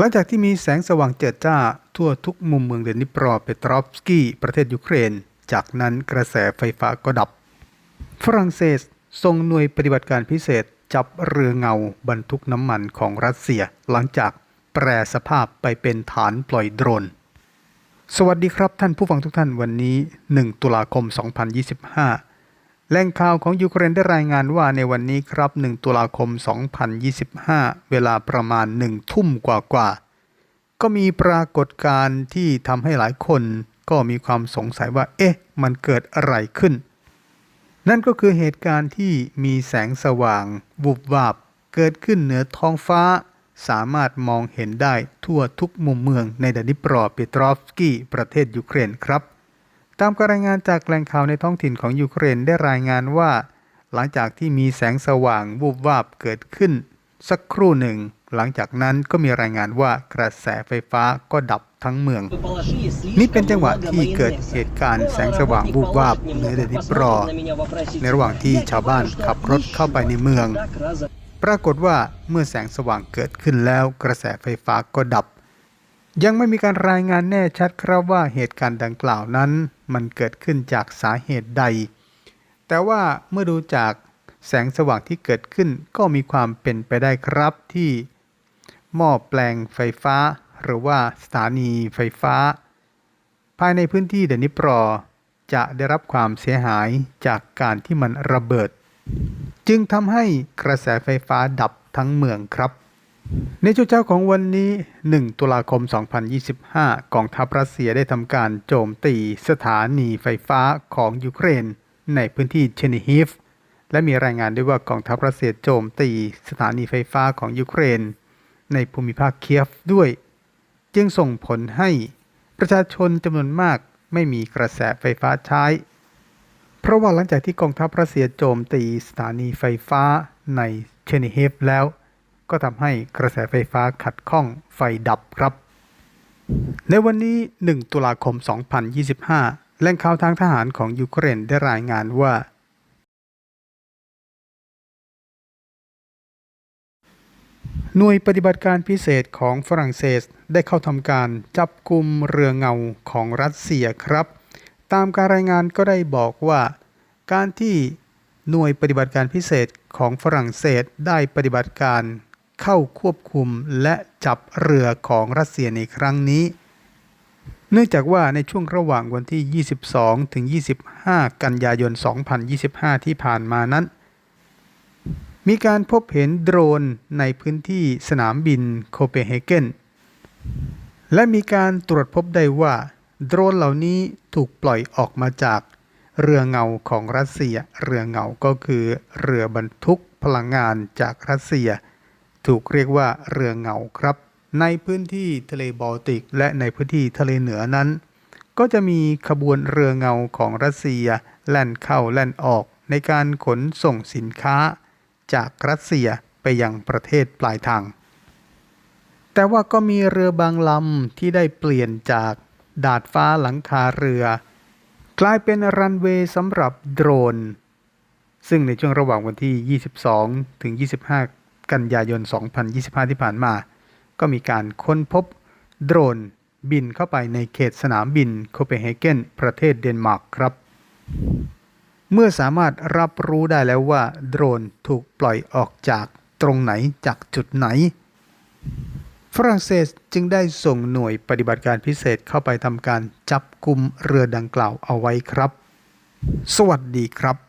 หลังจากที่มีแสงสว่างเจิดจ้าทั่วทุกมุมเมืองเดนิปรอเปตรอฟสกี้ประเทศยูเครน จากนั้นกระแสไฟฟ้าก็ดับ ฝรั่งเศสส่งหน่วยปฏิบัติการพิเศษจับเรือเงาบรรทุกน้ำมันของรัสเซีย หลังจากแปรสภาพไปเป็นฐานปล่อยโดรน สวัสดีครับท่านผู้ฟังทุกท่านวันนี้ 1 ตุลาคม 2025 แหล่งข่าวของยูเครนได้รายงานว่าในวันนี้ครับ 1 ตุลาคม 2025 เวลาประมาณ 1 ทุ่มกว่าๆ ก็มีปรากฏการณ์ที่ทำให้หลายคนก็มีความสงสัยว่า เอ๊ะ มันเกิดอะไรขึ้น นั่นก็คือเหตุการณ์ที่มีแสงสว่างวุบวาบเกิดขึ้นเหนือท้องฟ้า สามารถมองเห็นได้ทั่วทุกมุมเมืองในดานิปรอเปตรอฟสกี้ประเทศยูเครนครับ ตามการรายงานจากแหล่งข่าวในท้องถิ่นของยูเครนได้รายงานว่า หลังจากที่มีแสงสว่างวูบวาบเกิดขึ้น สักครู่หนึ่ง หลังจากนั้นก็มีรายงานว่ากระแสไฟฟ้าก็ดับทั้งเมือง นี่เป็นจังหวะที่เกิดเหตุการณ์แสงสว่างวูบวาบเหนือเดนิปรอ ในระหว่างที่ชาวบ้านขับรถเข้าไปในเมือง ปรากฏว่าเมื่อแสงสว่างเกิดขึ้นแล้ว กระแสไฟฟ้าก็ดับ ยังไม่มีการรายงานแน่ชัดครับว่าเหตุการณ์ดังกล่าวนั้น มันเกิดขึ้นจากสาเหตุใด แต่ว่าเมื่อดูจากแสงสว่างที่เกิดขึ้นก็มีความเป็นไปได้ครับที่หม้อแปลงไฟฟ้า หรือว่าสถานีไฟฟ้า ภายในพื้นที่เดนิปรอจะได้รับความเสียหายจากการที่มันระเบิด จึงทำให้กระแสไฟฟ้าดับทั้งเมืองครับ ในช่วงเช้าของวันนี้ 1 ตุลาคม 2025 กองทัพรัสเซียได้ทำการโจมตีสถานีไฟฟ้าของยูเครน ในพื้นที่เชนิฮิฟ และมีรายงานด้วยว่ากองทัพรัสเซียโจมตีสถานีไฟฟ้าของยูเครน ในภูมิภาคเคียฟด้วย จึงส่งผลให้ประชาชนจำนวนมากไม่มีกระแสไฟฟ้าใช้ เพราะว่าหลังจากที่กองทัพรัสเซียโจมตีสถานีไฟฟ้าในเชนิเฮฟแล้ว ก็ทำให้กระแสไฟฟ้าขัดข้องไฟดับครับ ในวันนี้ 1 ตุลาคม 2025 แหล่งข่าวทางทหารของยูเครนได้รายงานว่า หน่วยปฏิบัติการพิเศษของฝรั่งเศสได้เข้าทำการจับกลุ่มเรือเงาของรัสเซียครับ ตามการรายงานก็ได้บอกว่าการที่หน่วยปฏิบัติการพิเศษของฝรั่งเศสได้ปฏิบัติการ เข้าควบคุมและจับเรือของรัสเซียในครั้งนี้ เนื่องจากว่าในช่วงระหว่างวันที่ 22 ถึง 25 กันยายน 2025 ที่ผ่านมานั้น มีการพบเห็นโดรนในพื้นที่สนามบินโคเปนเฮเกนและมีการตรวจพบได้ว่า โดรนเหล่านี้ถูกปล่อยออกมาจากเรือเงาของรัสเซีย เรือเงาก็คือเรือบรรทุกพลังงานจากรัสเซีย ถูกเรียกว่าเรือเงาครับ ในพื้นที่ทะเลบอลติก และในพื้นที่ทะเลเหนือนั้น ก็จะมีขบวนเรือเงาของรัสเซีย แล่นเข้าแล่นออกในการขนส่งสินค้า จากรัสเซียไปยังประเทศปลายทาง แต่ว่าก็มีเรือบางลำที่ได้เปลี่ยนจากดาดฟ้าหลังคาเรือ กลายเป็นรันเวย์สำหรับโดรน ซึ่งในช่วงระหว่างวันที่ 22 ถึง 25 กันยายน 2025 ที่ผ่านมา ก็มีการค้นพบโดรนบินเข้าไปในเขตสนามบินโคเปนเฮเกนประเทศเดนมาร์กครับ เมื่อสามารถรับรู้ได้แล้วว่าโดรนถูกปล่อยออกจากตรงไหนจากจุดไหน ฝรั่งเศสจึงได้ส่งหน่วยปฏิบัติการพิเศษเข้าไปทำการจับกลุ่มเรือดังกล่าวเอาไว้ครับ สวัสดีครับ